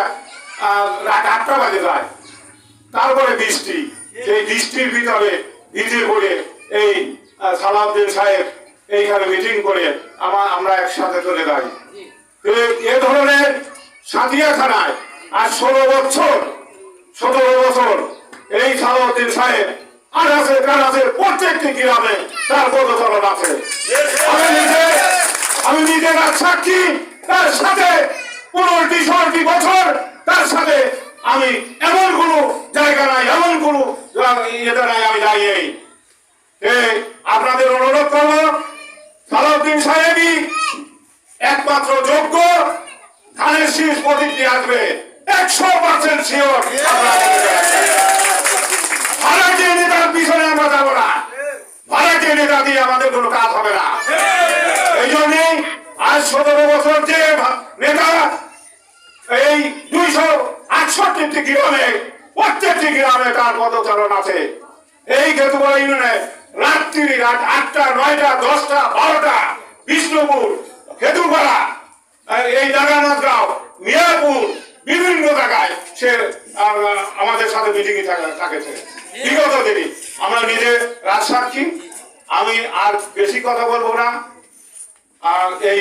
রাত আটটা বাজে যায়। তারপরে বৃষ্টি। এই বৃষ্টির ভিতরে ভিজে পড়ে এই সালাউদ্দিন সাহেব এইখানে মিটিং করে আমার আমরা একসাথে চলে যাই। এ ধরনের সাথিয়াখানায় আর ষোলো বছর, সতেরো বছর এই সালাউদ্দিন সাহেব আনাসে কানাসে প্রত্যেকটি গ্রামে তার পদচলন আছে। আমি নিজে আমি নিজে সাক্ষী, তার সাথে পনেরোটি ষোলোটি বছর তার সাথে আমি এমন কোনো জায়গা নাই, এমন কোনো ইয়েতে নাই, আমি দাঁড়িয়ে আপনাদের অনুরোধ করব সালাউদ্দিন সাহেবই একমাত্র যোগ্য, ধানের শীষ প্রতিটি আসবে। একশো পার্সেন্ট শিওর ভাড়াটিয়া নেতার পিছনে আমরা যাব না। ভাড়াটিয়া নেতা দিয়ে আমাদের কোনো কাজ হবে না এই জন্যই আজ সতেরো বছর যে ভা- নেতা এই দুইশো আটষট্টি গ্রামে প্রত্যেকটি গ্রামে তার পদচারণ আছে। এই কেতুবড়া ইউনিয়নে রাত্রি রাত আটটা, নয়টা, দশটা, বারোটা, বিষ্ণুপুর, খেতুপাড়া এই জাগানাথ গাঁও বিভিন্ন জায়গায় সে আমাদের সাথে মিটিং থাকেছে। বিগত দিনই আমরা নিজে রাজসাক্ষী, আমি আর বেশি কথা বলব না। আর এই